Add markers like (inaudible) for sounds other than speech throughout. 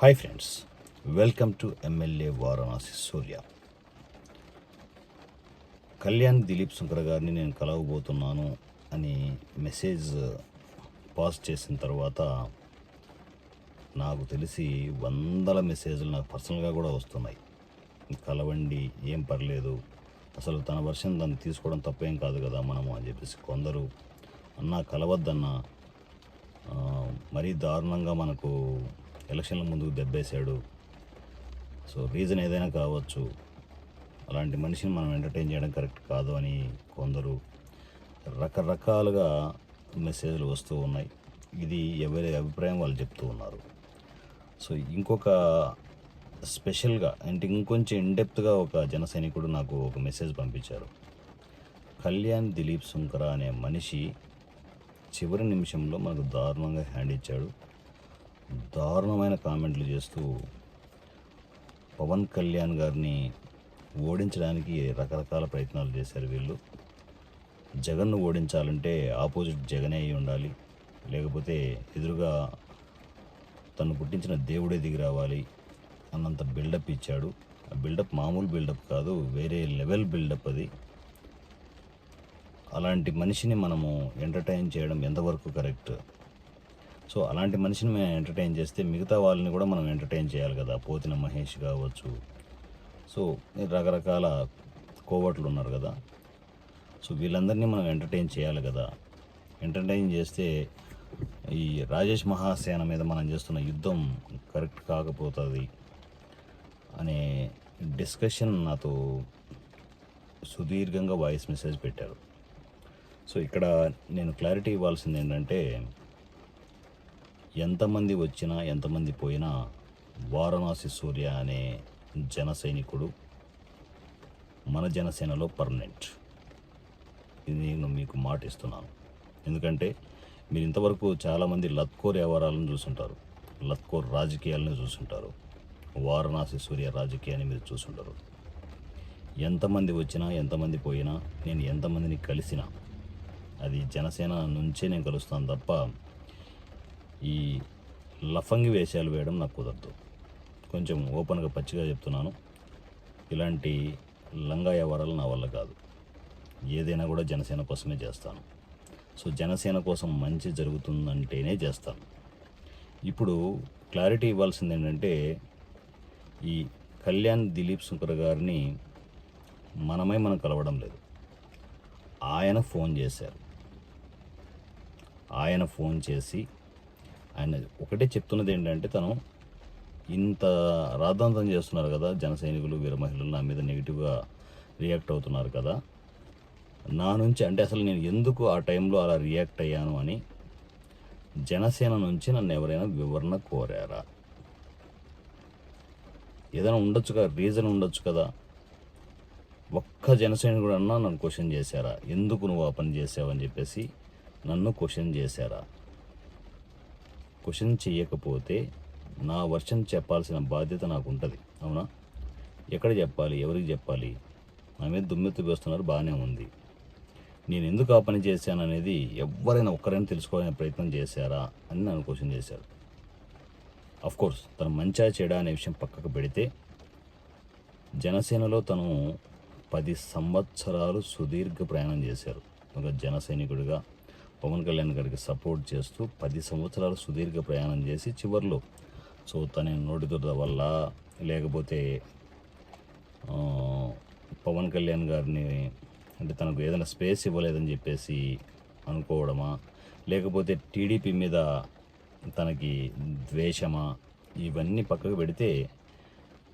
Hi friends welcome to MLA Varanasi Surya. Kalyan Dilip Shankar గారిని నేను కలవబోతున్నాను అని message pass చేసిన తర్వాత నాకు తెలిసి వందల మెసేజ్లు నాకు పర్సనల్గా కూడా వస్తున్నాయి. కలవండి ఏం పర్లేదు. అసలు తన వర్షం దాన్ని తీసుకోవడం తప్పేం కాదు కదా మనము అని చెప్పేసి కొందరు అన్నా కలవద్దన్నా మరీ దారుణంగా మనకు ఎలక్షన్ల ముందుకు దెబ్బేశాడు. సో రీజన్ ఏదైనా కావచ్చు. అలాంటి మనిషిని మనం ఎంటర్టైన్ చేయడం కరెక్ట్ కాదు అని కొందరు రకరకాలుగా మెసేజ్లు వస్తూ ఉన్నాయి. ఇది ఎవరి అభిప్రాయం వాళ్ళు చెప్తూ ఉన్నారు. సో ఇంకొక స్పెషల్గా అంటే ఇంకొంచెం ఇండెప్త్గా ఒక జన సైనికుడు నాకు ఒక మెసేజ్ పంపించారు. కళ్యాణ్ దిలీప్ సుంకర అనే మనిషి చివరి నిమిషంలో మనకు దారుణంగా హ్యాండ్ ఇచ్చాడు. దారుణమైన కామెంట్లు చేస్తూ పవన్ కళ్యాణ్ గారిని ఓడించడానికి రకరకాల ప్రయత్నాలు చేశారు వీళ్ళు. జగన్ను ఓడించాలంటే ఆపోజిట్ జగనే అయి ఉండాలి. లేకపోతే ఎదురుగా తను పుట్టించిన దేవుడే దిగి రావాలి అన్నంత బిల్డప్ ఇచ్చాడు. ఆ బిల్డప్ మామూలు బిల్డప్ కాదు వేరే లెవెల్ బిల్డప్ అది. అలాంటి మనిషిని మనము ఎంటర్టైన్ చేయడం ఎంతవరకు కరెక్ట్ సో అలాంటి మనిషిని మేము ఎంటర్టైన్ చేస్తే మిగతా వాళ్ళని కూడా మనం ఎంటర్టైన్ చేయాలి కదా. పోతిన మహేష్ కావచ్చు. సో రకరకాల కోవట్లు ఉన్నారు కదా. సో వీళ్ళందరినీ మనం ఎంటర్టైన్ చేయాలి కదా. ఎంటర్టైన్ చేస్తే ఈ రాజేష్ మహాసేన మీద మనం చేస్తున్న యుద్ధం కరెక్ట్ కాకపోతుంది అనే డిస్కషన్ నాతో సుదీర్ఘంగా వాయిస్ మెసేజ్ పెట్టారు. సో ఇక్కడ నేను క్లారిటీ ఇవ్వాల్సింది ఏంటంటే ఎంతమంది వచ్చినా ఎంతమంది పోయినా వారణాసి సూర్య అనే జన సైనికుడు మన జనసేనలో పర్మనెంట్. ఇది నేను మీకు మాట ఇస్తున్నాను. ఎందుకంటే మీరు ఇంతవరకు చాలామంది లత్కోర్ వ్యవహారాలను చూసుంటారు లత్కోర్ రాజకీయాలను చూసుంటారు వారణాసి సూర్య రాజకీయాన్ని మీరు చూసుంటారు. ఎంతమంది వచ్చినా ఎంతమంది పోయినా నేను ఎంతమందిని కలిసినా అది జనసేన నుంచే నేను కలుస్తాను తప్ప ఈ లఫంగి వేషాలు వేయడం నాకు కుదరదు. కొంచెం ఓపెన్గా పచ్చిగా చెప్తున్నాను. ఇలాంటి లంగా వ్యవహారాలు నా వల్ల కాదు. ఏదైనా కూడా జనసేన కోసమే చేస్తాను. సో జనసేన కోసం మంచి జరుగుతుందంటేనే చేస్తాను. ఇప్పుడు క్లారిటీ ఇవ్వాల్సింది ఏంటంటే ఈ కళ్యాణ్ దిలీప్ శంకర్ గారిని మనమే మనం కలవడం లేదు. ఆయన ఫోన్ చేశారు. ఆయన ఫోన్ చేసి ఆయన ఒకటే చెప్తున్నది ఏంటంటే తను ఇంత రాద్ధాంతం చేస్తున్నారు కదా జన సైనికులు వీర మహిళలు నా మీద నెగిటివ్గా రియాక్ట్ అవుతున్నారు కదా. నా నుంచి అంటే అసలు నేను ఎందుకు ఆ టైంలో అలా రియాక్ట్ అయ్యాను అని జనసేన నుంచి నన్ను ఎవరైనా వివరణ కోరారా? ఏదైనా ఉండొచ్చు కదా రీజన్ ఉండొచ్చు కదా. ఒక్క జనసైనికుడు అన్నా నన్ను క్వశ్చన్ చేశారా? ఎందుకు నువ్వు ఆ పని చేసావని చెప్పేసి నన్ను క్వశ్చన్ చేశారా? క్వశ్చన్ చేయకపోతే నా వర్షన్ చెప్పాల్సిన బాధ్యత నాకు ఉంటుంది అవునా? ఎక్కడ చెప్పాలి? ఎవరికి చెప్పాలి? నా మీద దుమ్మెత్తు వేస్తున్నారు బాగానే ఉంది. నేను ఎందుకు ఆ పని చేశాను అనేది ఎవరైనా ఒక్కరైనా తెలుసుకోవాలనే ప్రయత్నం చేశారా అని నన్ను క్వశ్చన్ చేశారు. కోర్స్ తను మంచా చెడా అనే విషయం పక్కకు పెడితే జనసేనలో తను పది సంవత్సరాలు సుదీర్ఘ ప్రయాణం చేశారు. ఒక జన సైనికుడిగా పవన్ కళ్యాణ్ గారికి సపోర్ట్ చేస్తూ పది సంవత్సరాలు సుదీర్ఘ ప్రయాణం చేసి చివర్లో. సో తన నోటిదురద వల్ల లేకపోతే పవన్ కళ్యాణ్ గారిని అంటే తనకు ఏదైనా స్పేస్ ఇవ్వలేదని చెప్పేసి అనుకోవడమా? లేకపోతే టీడీపీ మీద తనకి ద్వేషమా? ఇవన్నీ పక్కకు పెడితే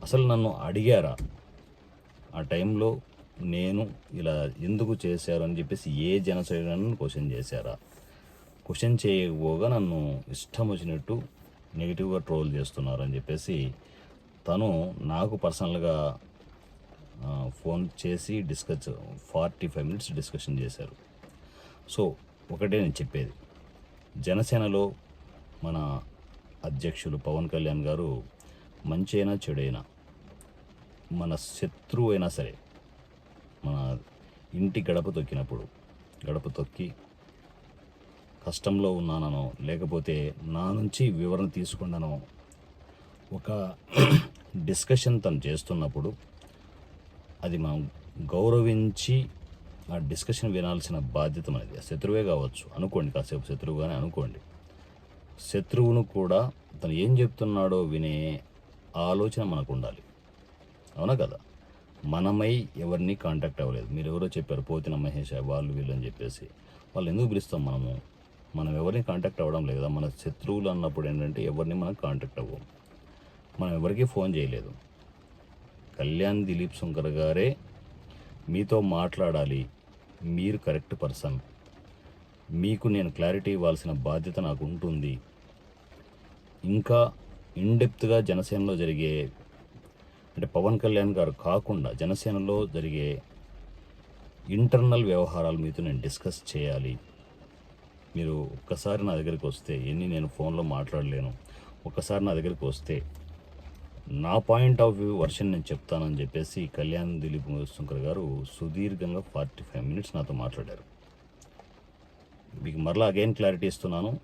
అసలు నన్ను అడిగారా? ఆ టైంలో నేను ఇలా ఎందుకు చేశారు అని చెప్పేసి ఏ జనసేనను క్వశ్చన్ చేశారా? క్వశ్చన్ చేయకపోగా నన్ను ఇష్టం వచ్చినట్టు నెగిటివ్గా ట్రోల్ చేస్తున్నారు అని చెప్పేసి తను నాకు పర్సనల్గా ఫోన్ చేసి discuss forty five minutes discussion చేశారు. సో ఒకటే నేను చెప్పేది. జనసేనలో మన అధ్యక్షులు పవన్ కళ్యాణ్ గారు మంచి అయినా చెడైనా మన శత్రువు అయినా సరే మన ఇంటి గడప తొక్కినప్పుడు గడప తొక్కి కష్టంలో ఉన్నానో లేకపోతే నా నుంచి వివరణ తీసుకున్నానో ఒక (clears throat) డిస్కషన్ తను చేస్తున్నప్పుడు అది మనం గౌరవించి ఆ డిస్కషన్ వినాల్సిన బాధ్యత మనది. శత్రువే కావచ్చు. అనుకోండి కాసేపు శత్రువుగానే అనుకోండి. శత్రువును కూడా తను ఏం చెప్తున్నాడో వినే ఆలోచన మనకు ఉండాలి అవునా కదా? మనమై ఎవరిని కాంటాక్ట్ అవ్వలేదు. మీరు ఎవరో చెప్పారు పోతిన మహేష్ వాళ్ళు వీళ్ళు అని చెప్పేసి. వాళ్ళు ఎందుకు పిలుస్తాం మనము? మనం ఎవరిని కాంటాక్ట్ అవ్వడం లేదా మన శత్రువులు అన్నప్పుడు ఏంటంటే ఎవరిని మనం కాంటాక్ట్ అవ్వం. మనం ఎవరికీ ఫోన్ చేయలేదు. కళ్యాణ్ దిలీప్ శంకర్ గారే మీతో మాట్లాడాలి. మీరు కరెక్ట్ పర్సన్ మీకు నేను క్లారిటీ ఇవ్వాల్సిన బాధ్యత నాకు ఉంటుంది. ఇంకా ఇన్డెప్త్గా జనసేనలో జరిగే అంటే పవన్ కళ్యాణ్ గారు కాకుండా జనసేనలో జరిగే ఇంటర్నల్ వ్యవహారాలు మీతో నేను డిస్కస్ చేయాలి. మీరు ఒక్కసారి నా దగ్గరికి వస్తే ఎన్ని నేను ఫోన్లో మాట్లాడలేను. ఒక్కసారి నా దగ్గరికి వస్తే నా పాయింట్ ఆఫ్ వ్యూ వర్షన్ నేను చెప్తానని చెప్పేసి కళ్యాణ్ దిలీప్ శంకర్ గారు సుదీర్ఘంగా ఫార్టీ ఫైవ్ మినిట్స్ నాతో మాట్లాడారు. మీకు మరలా అగైన్ క్లారిటీ ఇస్తున్నాను.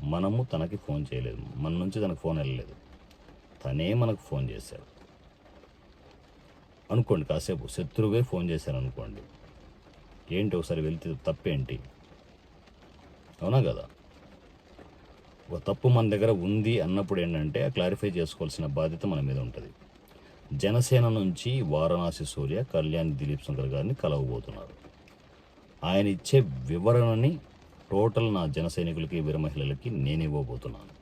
మనము తనకి ఫోన్ చేయలేదు. మన నుంచి తనకు ఫోన్ వెళ్ళలేదు. తనే మనకు ఫోన్ చేశారు అనుకోండి కాసేపు. శత్రువే ఫోన్ చేశారు అనుకోండి ఏంటి ఒకసారి వెళ్తే తప్పేంటి? అవునా కదా? ఒక తప్పు మన దగ్గర ఉంది అన్నప్పుడు ఏంటంటే ఆ క్లారిఫై చేసుకోవాల్సిన బాధ్యత మన మీద ఉంటుంది. జనసేన నుంచి వారణాసి సూర్య కళ్యాణ్ దిలీప్ శంకర్ గారిని కలవబోతున్నారు. ఆయన ఇచ్చే వివరణని టోటల్ నా జన సైనికులకి వీరమహిళలకి నేను ఇవ్వబోతున్నాను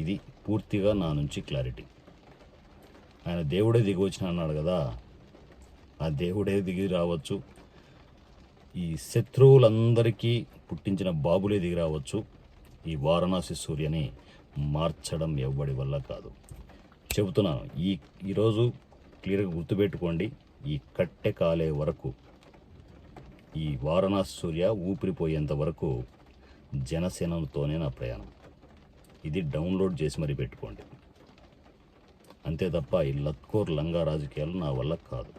ఇది పూర్తిగా నా నుంచి క్లారిటీ. ఆయన దేవుడే దిగి వచ్చిన అన్నాడు కదా ఆ దేవుడే దిగి రావచ్చు. ఈ శత్రువులందరికీ పుట్టించిన బాబులే దిగి రావచ్చు. ఈ వారణాసి సూర్యని మార్చడం ఎవ్వడి వల్ల కాదు. చెబుతున్నాను ఈ ఈరోజు క్లియర్గా గుర్తుపెట్టుకోండి ఈ కట్టె కాలే వరకు ఈ వారణాసి సూర్య ఊపిరిపోయేంత వరకు జనసేనతోనే నా ప్రయాణం. ఇది డౌన్లోడ్ చేసి మరీ పెట్టుకోండి. అంతే తప్ప ఈ లత్కోర్ లంగా రాజకీయాలు నా వల్ల కాదు.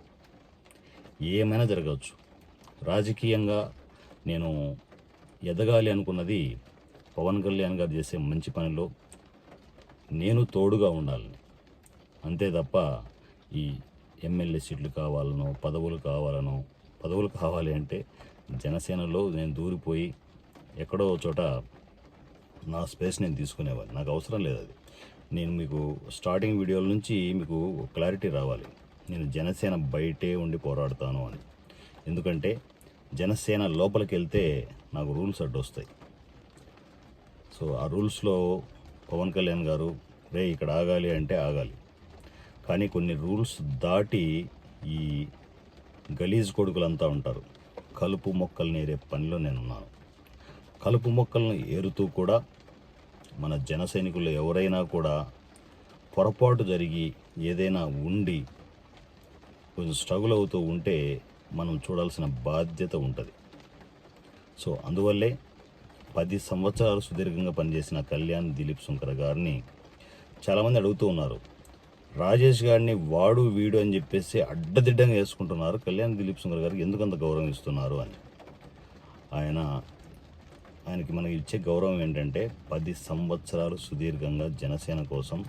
ఏమైనా జరగవచ్చు. రాజకీయంగా నేను ఎదగాలి అనుకున్నది పవన్ కళ్యాణ్ గారు చేసే మంచి పనిలో నేను తోడుగా ఉండాలని. అంతే తప్ప ఈ ఎమ్మెల్యే సీట్లు కావాలనో పదవులు కావాలనో పదవులు కావాలి అంటే జనసేనలో నేను దూరిపోయి ఎక్కడో చోట నా స్పేస్ నేను తీసుకునేవాడిని. నాకు అవసరం లేదు అది. నేను మీకు స్టార్టింగ్ వీడియోల నుంచి మీకు క్లారిటీ రావాలి. నేను జనసేన బయటే ఉండి పోరాడతాను అని. ఎందుకంటే జనసేన లోపలికి వెళ్తే నాకు రూల్స్ అడ్డు వస్తాయి సో ఆ రూల్స్లో పవన్ కళ్యాణ్ గారు రే ఇక్కడ ఆగాలి అంటే ఆగాలి. కానీ కొన్ని రూల్స్ దాటి ఈ గలీజ్ కొడుకులంతా ఉంటారు. కలుపు మొక్కల్ని ఏరే పనిలో నేనున్నాను. కలుపు మొక్కలను ఏరుతూ కూడా మన జన సైనికులు ఎవరైనా కూడా పొరపాటు జరిగి ఏదైనా ఉండి కొంచెం స్ట్రగుల్ అవుతూ ఉంటే మనం చూడాల్సిన బాధ్యత ఉంటుంది. సో అందువల్లే పది సంవత్సరాలు సుదీర్ఘంగా పనిచేసిన కళ్యాణ్ దిలీప్ శంకర్ గారిని చాలామంది అడుగుతూ ఉన్నారు. రాజేష్ గారిని వాడు వీడు అని చెప్పేసి అడ్డదిడ్డంగా వేసుకుంటున్నారు కళ్యాణ్ దిలీప్ శంకర్ గారికి ఎందుకంత గౌరవం ఇస్తున్నారు అని. ఆయన ఆయనకి మనకి ఇచ్చే గౌరవం ఏంటంటే పది సంవత్సరాలు సుదీర్ఘంగా జనసేన కోసం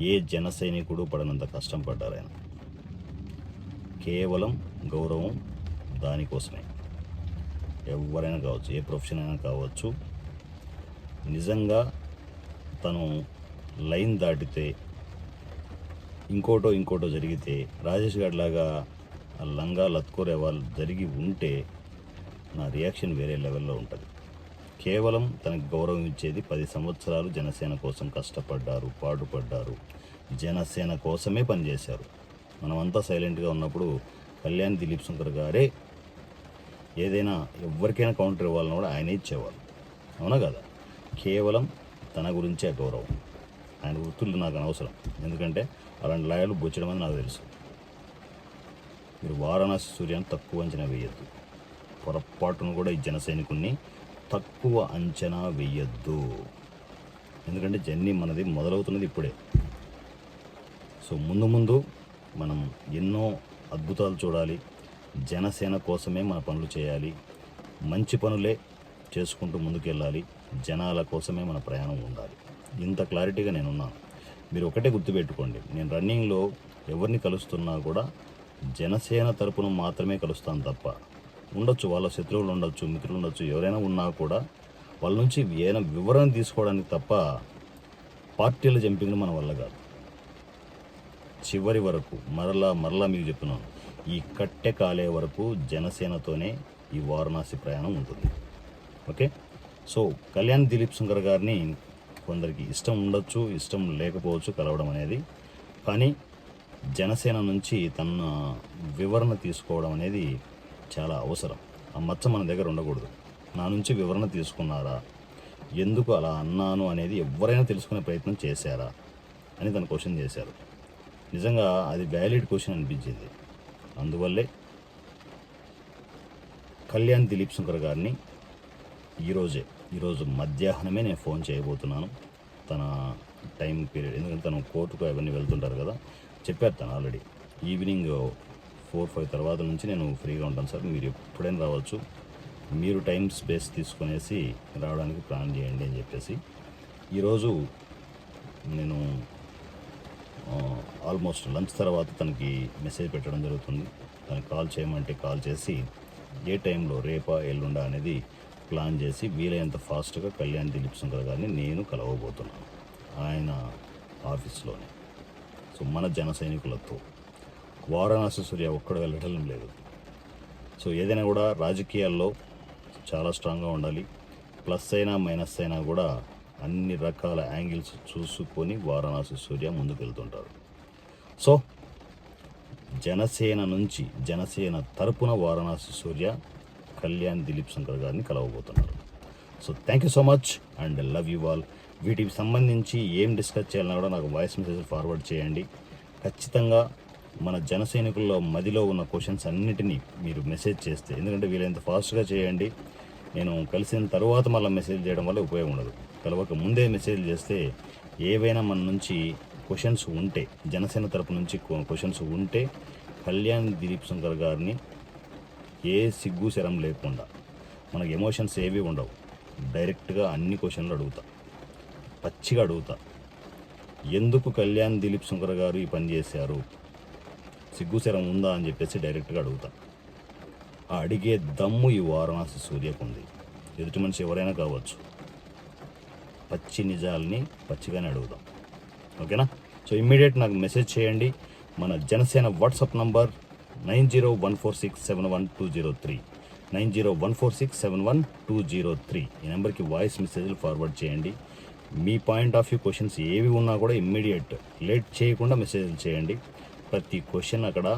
ఏ జన సైనికుడు పడనంత కష్టం పడ్డారు ఆయన. కేవలం గౌరవం దానికోసమే. ఎవరైనా కావచ్చు ఏ ప్రొఫెషన్ అయినా కావచ్చు నిజంగా తను లైన్ దాటితే ఇంకోటో ఇంకోటో జరిగితే రాజేష్ గారి లాగా లంగా లత్కోరే వాళ్ళు జరిగి ఉంటే నా రియాక్షన్ వేరే లెవెల్లో ఉంటుంది. కేవలం తనకు గౌరవం ఇచ్చేది పది సంవత్సరాలు జనసేన కోసం కష్టపడ్డారు పాటుపడ్డారు. జనసేన కోసమే పనిచేశారు. మనమంతా సైలెంట్గా ఉన్నప్పుడు కళ్యాణ్ దిలీప్ శంకర్ గారే ఏదైనా ఎవరికైనా కౌంటర్ ఇవ్వాలని కూడా ఆయనే ఇచ్చేవారు అవునా కదా? కేవలం తన గురించే గౌరవం. ఆయన వృత్తులు నాకు అనవసరం. ఎందుకంటే అలాంటి లాయర్లు బొచ్చడం అని నాకు తెలుసు. మీరు వారణాసి సూర్యాన్ని తక్కువ అంచనా వేయద్దు. పొరపాటును కూడా ఈ జన తక్కువ అంచనా వేయద్దు. ఎందుకంటే జర్నీ మనది మొదలవుతున్నది ఇప్పుడే. సో ముందు ముందు మనం ఎన్నో అద్భుతాలు చూడాలి. జనసేన కోసమే మన పనులు చేయాలి. మంచి పనులే చేసుకుంటూ ముందుకెళ్ళాలి. జనాల కోసమే మన ప్రయాణం ఉండాలి. ఇంత క్లారిటీగా నేనున్నాను. మీరు ఒకటే గుర్తుపెట్టుకోండి. నేను రన్నింగ్లో ఎవరిని కలుస్తున్నా కూడా జనసేన తరపున మాత్రమే కలుస్తాను తప్ప ఉండొచ్చు వాళ్ళ శత్రువులు ఉండొచ్చు మిత్రులు ఉండొచ్చు ఎవరైనా ఉన్నా కూడా వాళ్ళ నుంచి ఏదైనా వివరణ తీసుకోవడానికి తప్ప పార్టీల జంపింగ్ మన వల్ల కాదు. చివరి వరకు మరలా మరలా మీకు చెప్తున్నాను ఈ కట్టె కాలే వరకు జనసేనతోనే ఈ వారణాసి ప్రయాణం ఉంటుంది. ఓకే? సో కళ్యాణ్ దిలీప్ శంకర్ గారిని కొందరికి ఇష్టం ఉండొచ్చు ఇష్టం లేకపోవచ్చు కలవడం అనేది కానీ జనసేన నుంచి తన వివరణ తీసుకోవడం అనేది చాలా అవసరం. ఆ మచ్చ మన దగ్గర ఉండకూడదు. నా నుంచి వివరణ తీసుకున్నారా? ఎందుకు అలా అన్నాను అనేది ఎవరైనా తెలుసుకునే ప్రయత్నం చేశారా? అని తను క్వశ్చన్ చేశారు. నిజంగా అది వ్యాలిడ్ క్వశ్చన్ అనిపించింది. అందువల్లే కళ్యాణ్ దిలీప్ శంకర్ గారిని ఈరోజే ఈరోజు మధ్యాహ్నమే నేను ఫోన్ చేయబోతున్నాను. తన టైం పీరియడ్ ఎందుకంటే తను కోర్టుకు అవన్నీ వెళ్తుంటారు కదా. చెప్పారు తను ఆల్రెడీ. ఈవినింగ్ ఫోర్ ఫైవ్ తర్వాత నుంచి నేను ఫ్రీగా ఉంటాను సార్. మీరు ఎప్పుడైనా రావచ్చు. మీరు టైం స్పేస్ తీసుకునేసి రావడానికి ప్లాన్ చేయండి అని చెప్పేసి. ఈరోజు నేను ఆల్మోస్ట్ లంచ్ తర్వాత తనకి మెసేజ్ పెట్టడం జరుగుతుంది. తనకి కాల్ చేయమంటే కాల్ చేసి ఏ టైంలో రేపా ఎల్లుండా అనేది ప్లాన్ చేసి వీలైనంత ఫాస్ట్గా కళ్యాణ్ దిలీప్ శంకర్ గారిని నేను కలవబోతున్నాను. ఆయన ఆఫీస్లోనే. సో మన జన సైనికులతో. వారణాసి సూర్య ఒక్కడు వెళ్ళటం లేదు. సో ఏదైనా కూడా రాజకీయాల్లో చాలా స్ట్రాంగ్గా ఉండాలి. ప్లస్ అయినా మైనస్ అయినా కూడా అన్ని రకాల యాంగిల్స్ చూసుకొని వారణాసి సూర్య ముందుకు వెళ్తుంటారు సో జనసేన నుంచి జనసేన తరపున వారణాసి సూర్య కళ్యాణ్ దిలీప్ శంకర్ గారిని కలవబోతున్నారు. So thank you so much and love you all. వీటికి సంబంధించి ఏం డిస్కస్ చేయాలన్నా కూడా నాకు వాయిస్ మెసేజ్ ఫార్వర్డ్ చేయండి. ఖచ్చితంగా మన జన సైనికుల్లో మదిలో ఉన్న క్వశ్చన్స్ అన్నిటినీ మీరు మెసేజ్ చేస్తే ఎందుకంటే వీలైనంత ఫాస్ట్గా చేయండి నేను కలిసిన తర్వాత మళ్ళీ మెసేజ్ చేయడం వల్ల ఉపయోగం ఉండదు. కలవక ముందే మెసేజ్ చేస్తే ఏవైనా మన నుంచి క్వశ్చన్స్ ఉంటే జనసేన తరపు నుంచి క్వశ్చన్స్ ఉంటే కళ్యాణ్ దిలీప్ శంకర్ గారిని ఏ సిగ్గు శరం లేకుండా మనకు ఎమోషన్స్ ఏవి ఉండవు. డైరెక్ట్గా అన్ని క్వశ్చన్లు అడుగుతా. పచ్చిగా అడుగుతా. ఎందుకు కళ్యాణ్ దిలీప్ శంకర్ గారు ఈ పని చేశారు? సిగ్గుశరం ఉందా అని చెప్పేసి డైరెక్ట్గా అడుగుతా. ఆ అడిగే దమ్ము ఈ వారణాసి సూర్యకుంది. ఎదుటి మనిషి ఎవరైనా కావచ్చు. పచ్చి నిజాలని పచ్చిగానే అడుగుదాం. ఓకేనా? సో ఇమ్మీడియట్ నాకు మెసేజ్ చేయండి. మన Janasena WhatsApp number nine zero one four six seven one two zero three. Nine zero one four six seven one two zero three. ఈ నెంబర్కి వాయిస్ మెసేజ్లు ఫార్వర్డ్ చేయండి. మీ పాయింట్ ఆఫ్ వ్యూ క్వశ్చన్స్ ఏవి ఉన్నా కూడా ఇమ్మీడియట్ లేట్ చేయకుండా మెసేజ్లు చేయండి. ప్రతి క్వశ్చన్ అక్కడ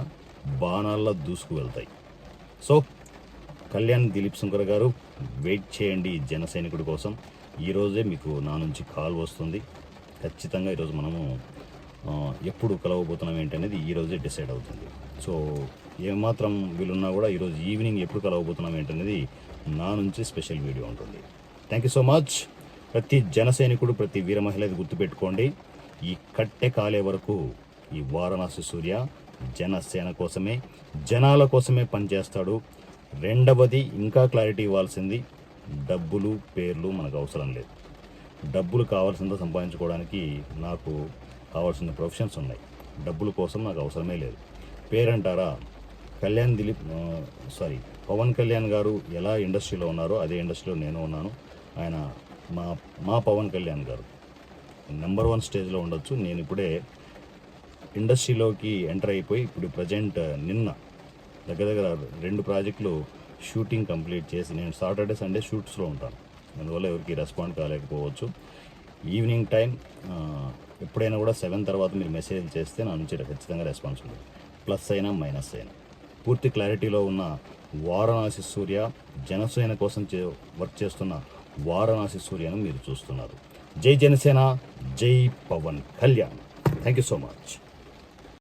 బాణాల్లో దూసుకు వెళ్తాయి. సో కళ్యాణ్ దిలీప్ శంకర్ గారు వెయిట్ చేయండి జన సైనికుడి కోసం. ఈరోజే మీకు నా నుంచి కాల్ వస్తుంది. ఖచ్చితంగా ఈరోజు మనము ఎప్పుడు కలవబోతున్నాం ఏంటనేది ఈరోజే డిసైడ్ అవుతుంది. సో ఏమాత్రం వీలున్నా కూడా ఈరోజు ఈవినింగ్ ఎప్పుడు కలవబోతున్నాం ఏంటనేది నా నుంచి స్పెషల్ వీడియో ఉంటుంది. Thank you so much. ప్రతి జన సైనికుడు ప్రతి వీర మహిళది గుర్తుపెట్టుకోండి. ఈ కట్టె కాలే వరకు ఈ వారణాసి సూర్య జనసేన కోసమే జనాల కోసమే పనిచేస్తాడు. రెండవది ఇంకా క్లారిటీ ఇవ్వాల్సింది డబ్బులు పేర్లు మనకు అవసరం లేదు. డబ్బులు కావాల్సిందో సంపాదించుకోవడానికి నాకు కావాల్సిన ప్రొఫెషన్స్ ఉన్నాయి. డబ్బుల కోసం నాకు అవసరమే లేదు. పేరంటారా? కళ్యాణ్ దిలీప్ సారీ పవన్ కళ్యాణ్ గారు ఎలా ఇండస్ట్రీలో ఉన్నారో అదే ఇండస్ట్రీలో నేను ఉన్నాను. ఆయన మా మా పవన్ కళ్యాణ్ గారు. నెంబర్ వన్ స్టేజ్లో ఉండొచ్చు. నేను ఇప్పుడే ఇండస్ట్రీలోకి ఎంటర్ అయిపోయి ఇప్పుడు ప్రజెంట్ నిన్న దగ్గర దగ్గర రెండు ప్రాజెక్టులు షూటింగ్ కంప్లీట్ చేసి నేను సాటర్డే సండే షూట్స్లో ఉంటాను. అందువల్ల ఎవరికి రెస్పాండ్ కాలేకపోవచ్చు. ఈవినింగ్ టైం ఎప్పుడైనా కూడా సెవెన్ తర్వాత మీరు మెసేజ్ చేస్తే నా నుంచి ఖచ్చితంగా రెస్పాన్స్ ఉంటుంది. ప్లస్ అయినా మైనస్ అయినా. పూర్తి క్లారిటీలో ఉన్న వారణాసి సూర్య జనసేన కోసం చే వర్క్ చేస్తున్న వారణాసి సూర్యను మీరు చూస్తున్నారు. జై జనసేన జై Pavan Kalyan. Thank you so much